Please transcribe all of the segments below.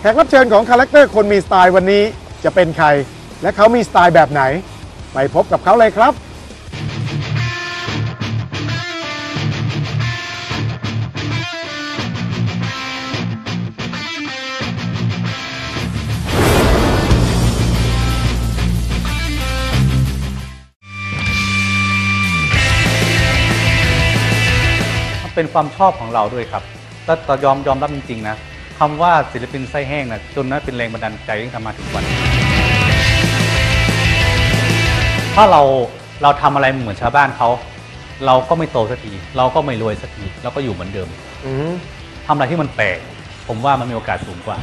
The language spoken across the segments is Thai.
แขกรับเชิญของคาแรคเตอร์คนมีสไตล์วันนี้จะเป็นใคร และเขามีสไตล์แบบไหน ไปพบกับเขาเลยครับ เป็นความชอบของเราด้วยครับ แล้วแต่ยอมยอมรับจริงๆนะ คำว่าศิลปินไส้แห้งนะจนนั้นเป็นแรงบันดาลใจที่ทำมาถึงวันนี้ถ้าเราเราทำอะไรเหมือนชาวบ้านเขา เราก็ไม่โตสักทีเราก็ไม่รวยสักทีเราก็อยู่เหมือนเดิมอืมทำอะไรที่มันแปลกผมว่ามันมีโอกาสสูงกว่า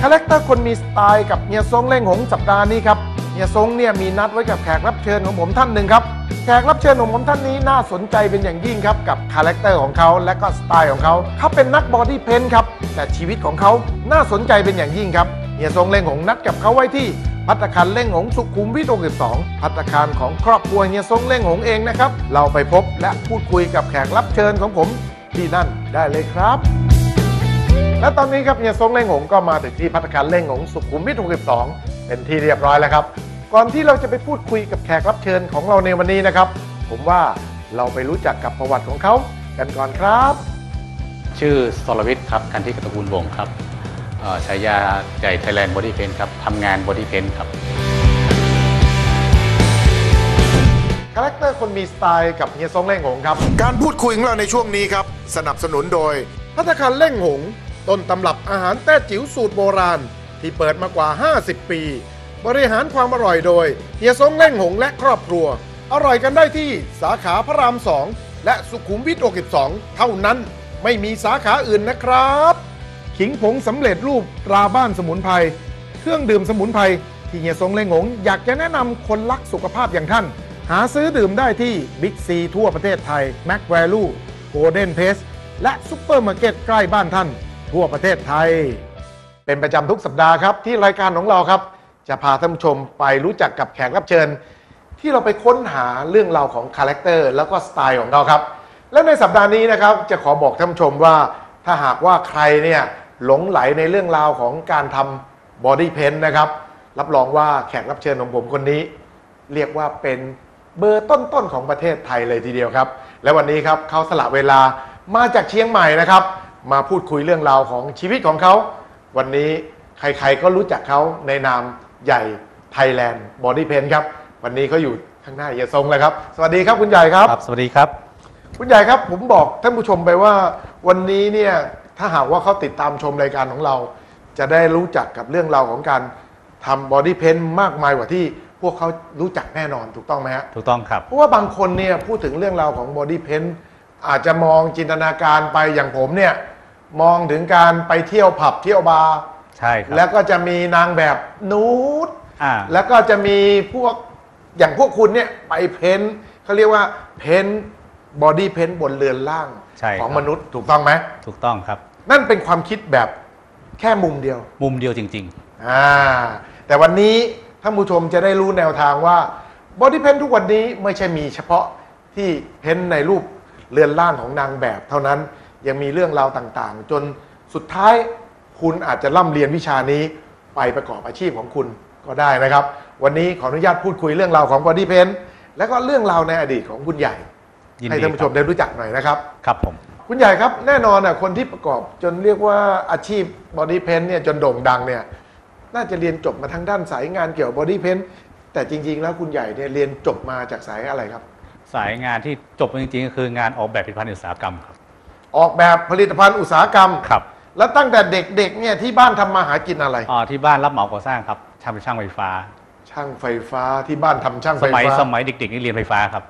คาแรคเตอร์คนมีสไตล์กับเฮียซงเล่งหงสัปดาห์นี้ครับเฮียซงเนี่ยมีนัดไว้กับแขกรับเชิญของผมท่านหนึ่งครับ แขกรับเชิญของผมท่านนี้น่าสนใจเป็นอย่างยิ่งครับ กับคาแรคเตอร์ของเขาและก็สไตล์ของเขาเขาเป็นนักบอดี้เพนครับ แต่ชีวิตของเขาน่าสนใจเป็นอย่างยิ่งครับเฮียซงเล่งหงนัดกับเขาไว้ที่พัตตาคารเล่งหงสุขุมวิท62พัตตาคารของครอบครัวเฮียซงเล่งหงเองนะครับ เราไปพบและพูดคุยกับแขกรับเชิญของผมที่นั่นได้เลยครับ และตอนนี้ครับเฮียซงเล่งหงก็มาถึงที่พัตตาคารเล่งหงสุขุมวิท62เป็นที่เรียบร้อยแล้วครับ ก่อนที่เราจะไปพูดคุยกับแขกรับเชิญของเราในวันนี้นะครับ ผมว่าเราไปรู้จักกับประวัติของเขากันก่อนครับ ชื่อสรวิทย์ครับคันที่กตระกูลวงศ์ครับเอ่อฉายาใหญ่ไทยแลนด์บอดี้เพนครับทำงานบอดี้เพนครับ คาแรคเตอร์คนมีสไตล์กับเฮียซงเล่งหงครับการพูดคุยของเราในช่วงนี้ครับ สนับสนุนโดย พัตตาคารเล่งหง ต้นตำรับอาหารแต้จิ๋วสูตรโบราณ ที่เปิดมากว่า 50 ปี บริหารความอร่อยโดย เฮียซงเล่งหงและครอบครัว อร่อยกันได้ที่สาขาพระราม2และสุขุมวิท62 เท่านั้นไม่มีสาขาอื่นนะครับ ขิงผงสำเร็จรูปตราบ้านสมุนไพรเครื่องดื่มสมุนไพรที่เฮียซงเล่งหง อยากจะแนะนำคนรักสุขภาพอย่างท่าน หาซื้อดื่มได้ที่บิ๊กซีทั่วประเทศไทยแม็กแวลูโกลเด้นเพสและซุปเปอร์มาร์เก็ตใกล้บ้านท่าน ทั่วประเทศไทย เป็นประจำทุกสัปดาห์ครับที่รายการของเราครับ จะพาท่านผู้ชมไปรู้จักกับแขกรับเชิญ ที่เราไปค้นหาเรื่องราวของคาแรคเตอร์แล้วก็สไตล์ของเขาครับ และในสัปดาห์นี้นะครับจะขอบอกท่านผู้ชมว่าถ้าหากว่าใครเนี่ยหลงไหลในเรื่องราวของการทำบอดี้เพนนะครับ รับรองว่าแขกรับเชิญของผมคนนี้ เรียกว่าเป็นเบอร์ต้นๆของประเทศไทยเลยทีเดียวครับ และวันนี้ครับเขาสละเวลามาจากเชียงใหม่นะครับ มาพูดคุยเรื่องราวของชีวิตของเขา วันนี้ใครๆก็รู้จักเขาในนาม ใหญ่ไทยแลนด์บอดี้เพนครับ วันนี้เขาอยู่ข้างหน้าเฮียทรงแล้วครับ สวัสดีครับคุณใหญ่ครับ ครับ สวัสดีครับ คุณใหญ่ครับผมบอกท่านผู้ชมไปว่า วันนี้เนี่ยถ้าหากว่าเขาติดตามชมรายการของเรา จะได้รู้จักกับเรื่องราวของการทำบอดี้เพนมากมายกว่าที่พวกเขารู้จักแน่นอนถูกต้องไหมฮะ ถูกต้องครับ เพราะว่าบางคนเนี่ยพูดถึงเรื่องราวของบอดี้เพนอาจจะมองจินตนาการไปอย่างผมเนี่ยมองถึงการไปเที่ยวผับเที่ยวบาร์ ใช่ครับแล้วก็จะมีนางแบบนูดอ่าแล้วก็จะมีพวกอย่างพวกคุณเนี่ยไปเพ้นท์เขาเรียกว่าเพ้นบอดี้เพ้นบนเรือนล่างใช่ครับ ของมนุษย์ถูกต้องไหมถูกต้องครับ นั่นเป็นความคิดแบบแค่มุมเดียว มุมเดียวจริง อ่าแต่วันนี้ท่านผู้ชมจะได้รู้แนวทางว่าบอดี้เพนทุกวันนี้ไม่ใช่มีเฉพาะที่เพ้นในรูปเรือนร่างของนางแบบ เท่านั้นยังมีเรื่องราวต่างๆ จนสุดท้าย คุณอาจจะร่ำเรียนวิชานี้ไปประกอบอาชีพของคุณก็ได้นะครับ วันนี้ขออนุญาตพูดคุยเรื่องราวของบอดี้เพนและก็เรื่องราวในอดีตของคุณใหญ่ๆยินให้ดีท่านผู้ชมครับได้รู้จักหน่อยนะครับ ครับผม คุณใหญ่ครับแน่นอนอะคนที่ประกอบจนเรียกว่าอาชีพบอดี้เพนเนี่ยจนโด่งดังเนี่ยน่าจะเรียนจบมาทางด้านสายงานเกี่ยวกับบอดี้เพนแต่จริง ๆ แล้วคุณใหญ่เนี่ยเรียนจบมาจากสายอะไรครับ สายงานที่จบจริงๆก็คืองานออกแบบผลิตภัณฑ์อุตสาหกรรมครับ ออกแบบผลิตภัณฑ์อุตสาหกรรม ครับ แล้วตั้งแต่เด็กๆเนี่ยที่บ้านทำมาหากินอะไรอ่าที่บ้านรับเหมาก่อสร้างครับทำเป็นช่างไฟฟ้า ช่างไฟฟ้าที่บ้านทำช่างสไฟมัยฟ้าสมัยเด็กๆนี่เรียนไฟฟ้าครับ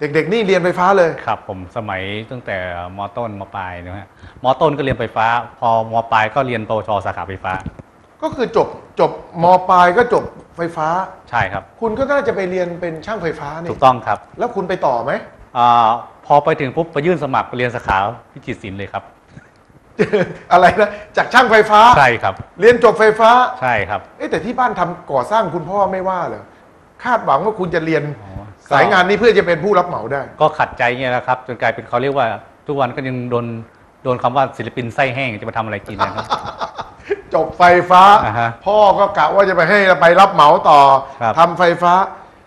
เด็กๆ นี่เรียนไฟฟ้าเลย ครับผมสมัยตั้งแต่มต้นมปลายนะฮะมต้นก็เรียนไฟฟ้า พอมปลายก็เรียนปวชสาขาไฟฟ้า ก็คือจบจบมปลายก็จบไฟฟ้า ใช่ครับ คุณก็น่าจะไปเรียนเป็นช่างไฟฟ้านี่ถูกต้องครับแล้วคุณไปต่อไหม อาพอไปถึงปุ๊บไปยื่นสมัครไปเรียนสาขาวิจิตรศิลป์เลยครับ อะไรนะจากช่างไฟฟ้า ใช่ครับ เรียนจบไฟฟ้าใช่ครับ เอ๊ะแต่ที่บ้านทำก่อสร้างคุณพ่อไม่ว่าเหรอคาดหวังว่าคุณจะเรียนอ๋อ สายงานนี้เพื่อจะเป็นผู้รับเหมาได้ ก็ขัดใจเงี้ยนะครับ จนกลายเป็นเขาเรียกว่า ทุกวันก็ยังโดนโดนคำว่าศิลปินไส้แห้งจะมาทำอะไรกินนะครับ จบไฟฟ้า อ่าฮะพ่อก็กะว่าจะไปให้ไปรับเหมาต่อครับ ทำไฟฟ้า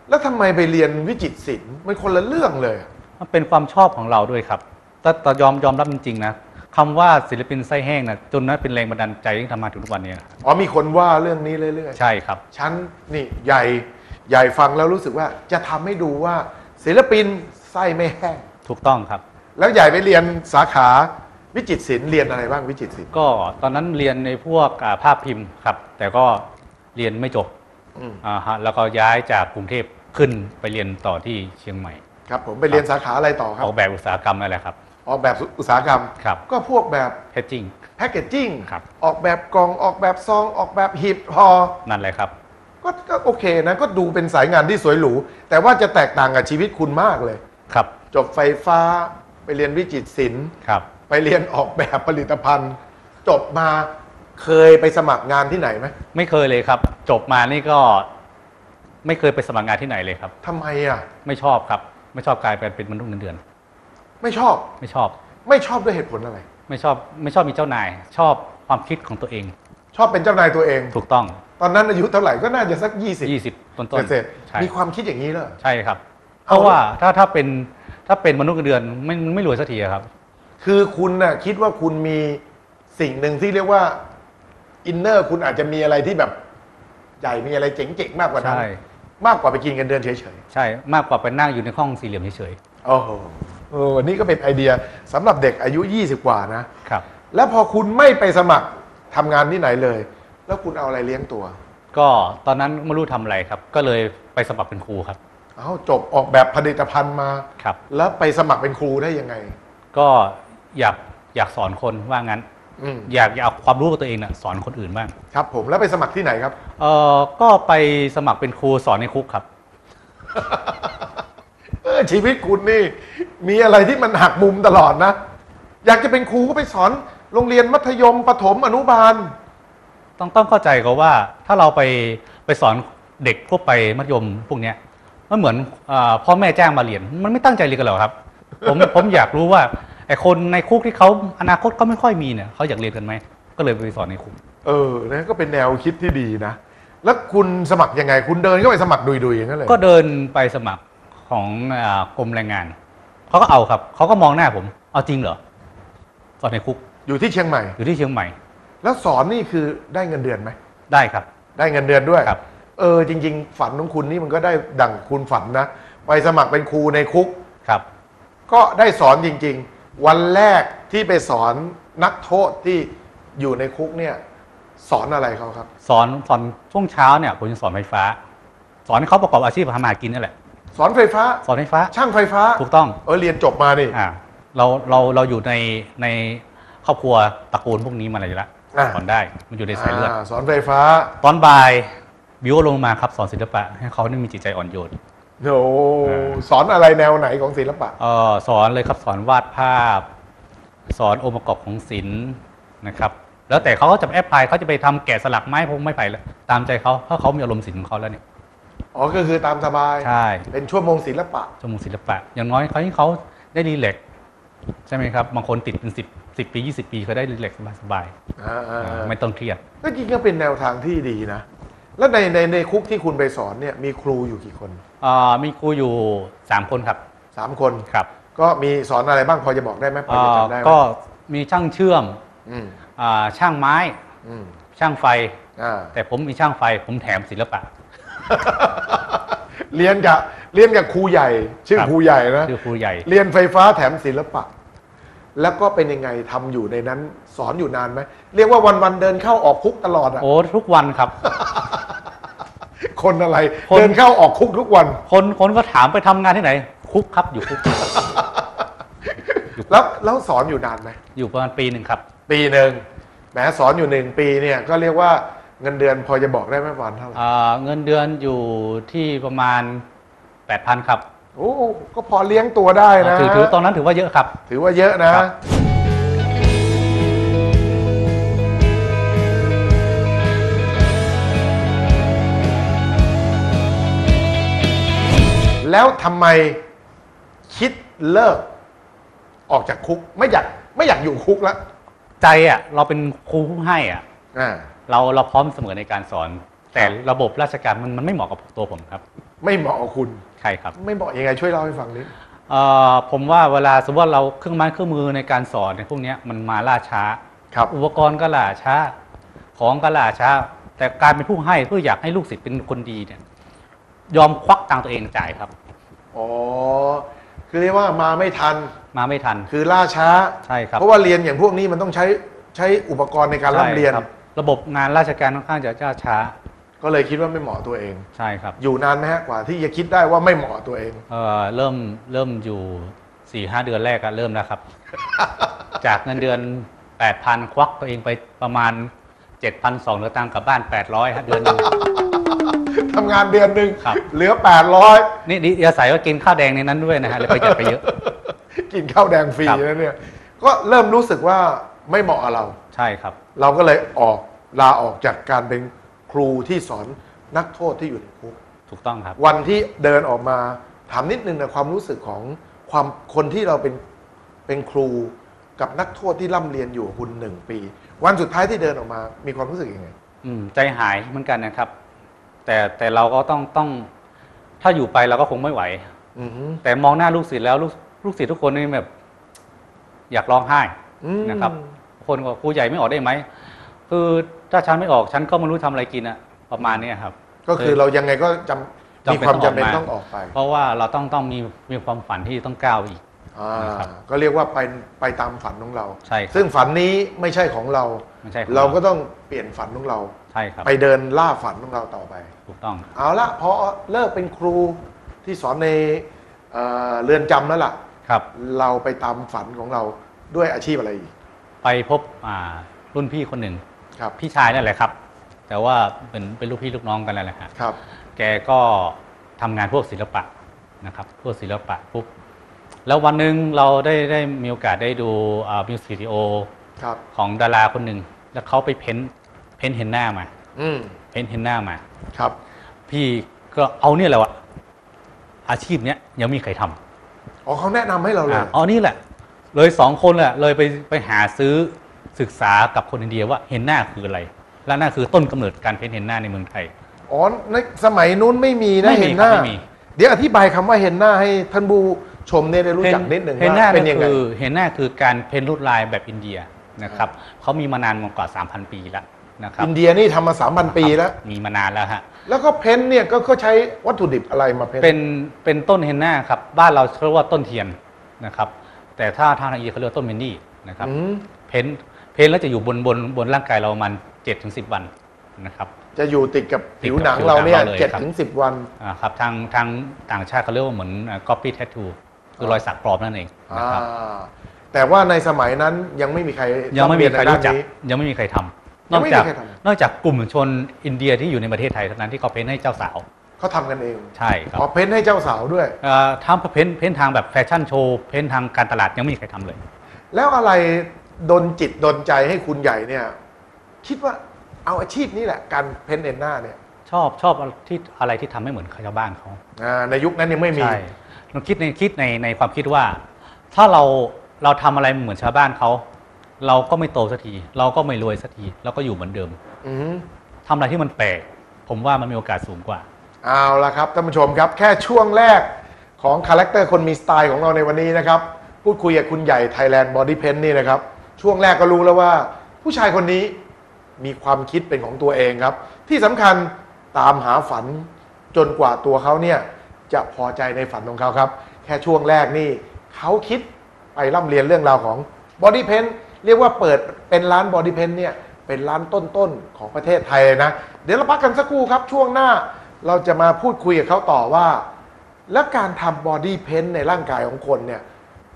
แล้วทำไมไปเรียนวิจิตรศิลป์มันคนละเรื่องเลย มันเป็นความชอบของเราด้วยครับแต่แต่ยอมยอมรับจริงๆนะ คำว่าศิลปินไส้แห้งนะจนนั้นเป็นแรงบันดาลใจที่ทำมาถึงทุกวันนี้นะครับอ๋อมีคนว่าเรื่องนี้เรื่อยใช่ครับๆฉันนี่ใหญ่ใหญ่ฟังแล้วรู้สึกว่าจะทำให้ดูว่าศิลปินไส้ไม่แห้ง ถูกต้องครับ แล้วใหญ่ไปเรียนสาขาวิจิตรศิลป์เรียนอะไรบ้างวิจิตรศิลป์ก็ตอนนั้นเรียนในพวกอ่าภาพพิมพ์ครับ แต่ก็เรียนไม่จบอืมอ่าฮะแล้วก็ย้ายจากกรุงเทพขึ้นไปเรียนต่อที่เชียงใหม่ ครับผมไปเรียนสาขาอะไรต่อครัอบอกแบบอุตสาหกรรมนั่นแหละครับ ออกแบบอุตสาหกรรม ครับ ก็พวกแบบแพทจิ้ง แพคเกจจิ้งครับ ออกแบบกล่องออกแบบซอง ออกแบบหีบห่อนั่นแหละครับ ก็ก็โอเคนะ ก็ดูเป็นสายงานที่สวยหรู แต่ว่าจะแตกต่างกับชีวิตคุณมากเลย ครับ จบไฟฟ้าไปเรียนวิจิตรศิลป์ ครับ ไปเรียนออกแบบผลิตภัณฑ์ จบมาเคยไปสมัครงานที่ไหนไหมไม่เคยเลยครับ จบมานี่ก็ ไม่เคยไปสมัครงานที่ไหนเลยครับ ทำไมอะ ไม่ชอบครับ ไม่ชอบกลายเป็นเป็นมนุษย์เงินเดือน ไม่ชอบไม่ชอบ ไม่ชอบด้วยเหตุผลอะไร ไม่ชอบไม่ชอบมีเจ้านาย ชอบความคิดของตัวเอง ชอบเป็นเจ้านายตัวเอง ถูกต้อง ตอนนั้นอายุเท่าไหร่ก็น่าจะสัก 20 20 ต้นๆเศษใช่มีความคิดอย่างนี้เลย ใช่ครับ เพเอา ราะว่าถ้าถ้าเป็นถ้าเป็นมนุษย์เงินเดือนไม่ไม่รวยสักทีอะครับ คือคุณน่ะคิดว่าคุณมีสิ่งหนึ่งที่เรียกว่าอินเนอร์คุณอาจจะมีอะไรที่แบบใหญ่มีอะไรเจ๋งๆมากกว่านั้นใช่ มากกว่าไปกินเงินเดือนเฉยใช่มากกว่าไปนั่งอยู่ในห้องสี่เหลี่ยมเฉยๆโอ้โห เออนี่ก็เป็นไอเดียสำหรับเด็กอายุ 20 กว่านะๆครับ แล้วพอคุณไม่ไปสมัครทำงานที่ไหนเลย แล้วคุณเอาอะไรเลี้ยงตัว ก็ตอนนั้นไม่รู้ทำอะไรครับ ก็เลยไปสมัครเป็นครูครับ เอาจบออกแบบผลิตภัณฑ์มา ครับ แล้วไปสมัครเป็นครูได้ยังไง ก็อยากอยากสอนคนว่างั้น อืมอยากอยากเอาความรู้ของตัวเองน่ะสอนคนอื่นบ้าง ครับผมแล้วไปสมัครที่ไหนครับ เออก็ไปสมัครเป็นครูสอนในคุกครับ เออชีวิตคุณนี่ มีอะไรที่มันหักมุมตลอดนะ อยากจะเป็นครูก็ไปสอนโรงเรียนมัธยมประถมอนุบาล ต้องต้องเข้าใจเขาว่าถ้าเราไปไปสอนเด็กทั่วไปมัธยมพวกเนี้ยมันเหมือนอาพ่อแม่จ้างมาเรียน มันไม่ตั้งใจเรียนกันหรอกครับ ผมผมอยากรู้ว่าไอ้คนในคุกที่เขาอนาคตเขาไม่ค่อยมีเนี่ยเขาอยากเรียนกันไหมก็เลยไปสอนในคุกเออนะก็เป็นแนวคิดที่ดีนะ แล้วคุณสมัครยังไง คุณเดินเข้าไปสมัครดุยๆอย่างนั้นเลยก็เดินไปสมัครของอากรมแรงงาน เขาก็เอาครับเขาก็มองหน้าผม เอาจริงเหรอสอนในคุกอยู่ที่เชียงใหม่ อยู่ที่เชียงใหม่ แล้วสอนนี่คือได้เงินเดือนไหมได้ครับ ได้เงินเดือนด้วยครับ เออจริง ๆ ฝันของคุณนี่มันก็ได้ดั่งคุณฝันนะไปสมัครเป็นครูในคุกครับ ก็ได้สอนจริง ๆ วันแรกที่ไปสอนนักโทษที่อยู่ในคุกเนี่ย สอนอะไรเขาครับ สอนสอนช่วงเช้าเนี่ยผมจะสอนไฟฟ้า สอนให้เขาประกอบอาชีพทำมาหากินนั่นแหละ สอนไฟฟ้า สอนไฟฟ้า ช่างไฟฟ้า ถูกต้อง เออเรียนจบมานี่อ่าเราเราเราอยู่ในในครอบครัวตระกูลพวกนี้มาเลยละอ่าสอนได้มันอยู่ในสายเลือดาสอนไฟฟ้า ตอนบ่ายบิวลงมาครับสอนศิลปะให้เขาได้มีจิตใจอ่อนโยนโอ้อ่าสอนอะไรแนวไหนของศิลปะเออสอนเลยครับสอนวาดภาพ สอนองค์ประกอบของศิลป์นะครับแล้วแต่เขาก็จะแอปพลายเขาจะไปทำแกะสลักไม้พงไม้ไผ่แล้วตามใจเขาเพราะเขามีอารมณ์ศิลป์ของเขาแล้วเนี่ย อ๋อก็คือตามสบาย ใช่เป็นชั่วโมงศิลปะ ชั่วโมงศิลปะ อย่างน้อยเขาให้เขาได้รีแลกซ์ใช่ไหมครับ บางคนติดเป็นสิบสิบปียี่สิบปีเขาได้รีแลกซ์สบายอ่าๆไม่ต้องเครียด ก็จริงก็เป็นแนวทางที่ดีนะ แล้วในในในคุกที่คุณไปสอนเนี่ยมีครูอยู่กี่คนอ่ามีครูอยู่สามคนครับสามคน ครับก็มีสอนอะไรบ้างพอจะบอกได้ไหมพอจะอ่าจำได้ไหมก็มีช่างเชื่อมอืมอ่าช่างไม้ อืมช่างไฟ อ่าแต่ผมมีช่างไฟ ผมแถมศิลปะ เรียนกับเรียนกับครูใหญ่ ชื่อครับ ครูใหญ่นะ คือครูใหญ่ เรียนไฟฟ้าแถมศิลปะ แล้วก็เป็นยังไงทำอยู่ในนั้น สอนอยู่นานไหมเรียกว่าวันวันๆเดินเข้าออกคุกตลอดอะโอ้ทุกวันครับ คนอะไร คน เดินเข้าออกคุกทุกวัน คนคนก็ถามไปทำงานที่ไหน คุกครับอยู่คุก แล้วแล้วสอนอยู่นานไหมอยู่ประมาณปีหนึ่งครับ ปีหนึ่งแหมสอนอยู่หนึ่งปีเนี่ยก็เรียกว่า เงินเดือนพอจะบอกได้ไหมวันเท่าไหร่อ่าเงินเดือนอยู่ที่ประมาณ 8,000ครับโอ้ ก็พอเลี้ยงตัวได้นะถือถือตอนนั้นถือว่าเยอะครับ ถือว่าเยอะนะ ครับแแล้วทำไมคิดเลิก ออกจากคุกไม่อยากไม่อยากอยู่คุกแล้ว ใจอะเราเป็นครูผู้ให้อะ อ่า เราเราพร้อมเสมอในการสอน แต่ระบบราชการมันมันไม่เหมาะกับตัวผมครับไม่เหมาะกับคุณ ใช่ครับไม่เหมาะยังไงช่วยเล่าให้ฟังนิดเอ่อผมว่าเวลาสมมติว่าเราเครื่องไม้เครื่องมือในการสอนในยพวกเนี้ยมันมาล่าช้า ครับ อุปกรณ์ก็ล่าช้า ของก็ล่าช้า แต่การเป็นผู้ให้เพื่ออยากให้ลูกศิษย์เป็นคนดีเนี่ยยอมควักตังค์ตัวเองจ่ายครับ อ๋อ คือเรียกว่ามาไม่ทัน มาไม่ทัน คือล่าช้า ใช่ครับเพราะว่าเรียนอย่างพวกนี้มันต้องใช้ใช้อุปกรณ์ในการร่ำเรียนใช่คบ ระบบงานราชการค่อนข้างจะช้าก็เลยคิดว่าไม่เหมาะตัวเอง ใช่ครับอยู่นานไหมฮะกว่าที่จะคิดได้ว่าไม่เหมาะตัวเอง เอ่อเริ่มเริ่มอยู่สี่ห้าเดือนแรกก็เริ่มแล้วครับ จากเงินเดือนแปดพันควักตัวเองไปประมาณเจ็ดพันสองเหลือตังค์กลับบ้านแปดร้อยเดือนหนึง ทำงานเดือนหนึ่งครับ เหลือ 800 นี่ดิอาศัยว่ากินข้าวแดงในนั้นด้วยนะฮะเลยประหยัดไปเยอะ กินข้าวแดงฟรีครับนะเนี่ย ก็เริ่มรู้สึกว่า ไม่เหมาะกับเรา ใช่ครับ เราก็เลยออกลาออกจากการเป็นครูที่สอนนักโทษที่อยู่ในคุก ถูกต้องครับ วันที่เดินออกมาถามนิดนึงนะความรู้สึกของความคนที่เราเป็นเป็นครูกับนักโทษที่ร่ำเรียนอยู่กับคุณหนึ่งปี วันสุดท้ายที่เดินออกมามีความรู้สึกยังไงอืมใจหายเหมือนกันนะครับ แต่แต่เราก็ต้องต้องถ้าอยู่ไปเราก็คงไม่ไหว อือหือแต่มองหน้าลูกศิษย์แล้วลูกลูกศิษย์ทุกคนนี่แบบ อยากร้องไห้อืม นะครับ คนก็ครูใหญ่ไม่ออกได้ไหมคือถ้าฉันไม่ออกฉันก็ไม่รู้ทำอะไรกินอะประมาณเนี้ยครับ ก็คือเรายังไงก็จำจำมีเป็นความต้องออกจำเป็นมาต้องออกไป เพราะว่าเราต้องต้องมีมีความฝันที่ต้องก้าวอีกอ่านะครับก็เรียกว่าไปไปตามฝันของเราใช่ครับซึ่งฝันนี้ไม่ใช่ของเราไม่ใช่ของเราก็ต้องเปลี่ยนฝันของเราใช่ครับไปเดินล่าฝันของเราต่อไปถูกต้อง เอาละพอเลิกเป็นครูที่สอนในเอ่อเรือนจำแล้วล่ะครับ เราไปตามฝันของเรา ด้วยอาชีพอะไรอีกไปพบอ่ารุ่นพี่คนหนึ่ง ครับพี่ชายนั่นแหละครับ แต่ว่าเป็นเป็นลูกพี่ลูกน้องกันนั่นแหละฮะครับ แกก็ทำงานพวกศิลปะนะครับ พวกศิลปะปุ๊บแล้ววันหนึ่งเราได้ได้มีโอกาสได้ดูอ่ามิวสิกวิดีโอครับ ของดาราคนหนึ่ง แล้วเขาไปเพ้นท์เพ้นท์เห็นหน้ามา อืมเพ้นท์เห็นหน้ามา ครับ พี่ก็เอาเนี่ยแหละวะอาชีพเนี้ยยังไม่มีใครทำอ๋อเขาแนะนำให้เราเลยอะอ๋อนี่แหละ เลยสองคนแหละเลยไปไปหาซื้อศึกษากับคนอินเดียว่าเห็นหน้าคืออะไร และนั่นคือต้นกำเนิดการเพ้นท์เห็นหน้าในเมืองไทย อ๋อในสมัยนู้นไม่มีนะไม่มีเห็นหน้าครับไม่มีเดี๋ยวอธิบายคำว่าเห็นหน้าให้ท่านผู้ชมเนี่ยได้รู้จักนิดหนึ่งเห็นหน้าว่าเป็นก็ยังไงคือเห็นหน้าคือการเพ้นท์ลวดลายแบบอินเดียนะครับเขามีมานานมากว่า 3,000 ปีแล้วนะครับอินเดียนี่ทำมาสามพันปีแล้ว มีมานานแล้วฮะแล้วก็เพ้นท์เนี่ยก็ก็ใช้วัตถุดิบอะไรมาเพ้นท์เป็นเป็นต้นเฮนน่าครับบ้านเราเรียกว่าต้นเทียนนะครับ แต่ถ้าทางอินเดียเขาเรียกว่าต้นเมนนี่นะครับอืมเพ้นท์เพ้นท์แล้วจะอยู่บนบนบนร่างกายเราประมันเจ็ดถึงสิบวันนะครับ จะอยู่ติดกับติดกับผิวหนังผิวเราเนี่ยหนังเราเลยเจ็ดครับ ถึงสิบวัน อ่าครับทางทางต่างชาติเขาเรียกว่าเหมือน copy tattoo คือรอยสักปลอมนั่นเองนะครับอ่าแต่ว่าในสมัยนั้นยังไม่มีใครยังไม่มีใครเรียนรู้จักในด้านนี้ ยังไม่มีใครทำนยัองกไม่มีจากใครทำ นอกจากกลุ่มชนอินเดียที่อยู่ในประเทศไทยเท่านั้นที่เขาเพ้นท์ให้เจ้าสาว เขาทำกันเองใช่ครับอ๋อเพ้นท์ให้เจ้าสาวด้วย เอ่อทำเพ้นท์เพ้นท์ทางแบบแฟชั่นโชว์เพ้นท์ทางการตลาดยังไม่มีใครทำเลย แล้วอะไรดนจิตดนใจให้คุณใหญ่เนี่ย คิดว่าเอาอาชีพนี้แหละ การเพ้นท์เอนหน้าเนี่ยชอบชอบที่อะไรที่ทำไม่เหมือนชาวบ้านเขา อ่าในยุคนั้นยังไม่มี ใช่เราคิดในคิดในในความคิดว่า ถ้าเราเราทำอะไรเหมือนชาวบ้านเขา เราก็ไม่โตสักที เราก็ไม่รวยสักที เราก็อยู่เหมือนเดิมอืมทำอะไรที่มันแปลก ผมว่ามันมีโอกาสสูงกว่า เอาละครับท่านผู้ชมครับแค่ช่วงแรกของคาแรคเตอร์คนมีสไตล์ของเราในวันนี้นะครับพูดคุยกับคุณใหญ่ Thailand Body Paint นี่นะครับ ช่วงแรกก็รู้แล้วว่า ผู้ชายคนนี้มีความคิดเป็นของตัวเองครับ ที่สำคัญตามหาฝันจนกว่าตัวเขาเนี่ยจะพอใจในฝันของเขาครับ แค่ช่วงแรกนี่เขาคิดไปร่ำเรียนเรื่องราวของ Body Paint เรียกว่าเปิดเป็นร้าน Body Paint เนี่ยเป็นร้านต้นๆของประเทศไทยเลยนะ เดี๋ยวเราพักกันสักครู่ครับช่วงหน้า เราจะมาพูดคุยกับเขาต่อว่า แล้วการทำบอดี้เพนในร่างกายของคนเนี่ย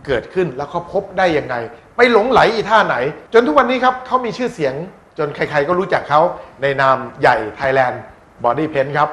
เกิดขึ้นแล้วเขาพบได้ยังไง ไปหลงไหลอีท่าไหน จนทุกวันนี้ครับเขามีชื่อเสียงจนใครๆก็รู้จักเขาในนามใหญ่ไทยแลนด์บอดี้เพนครับ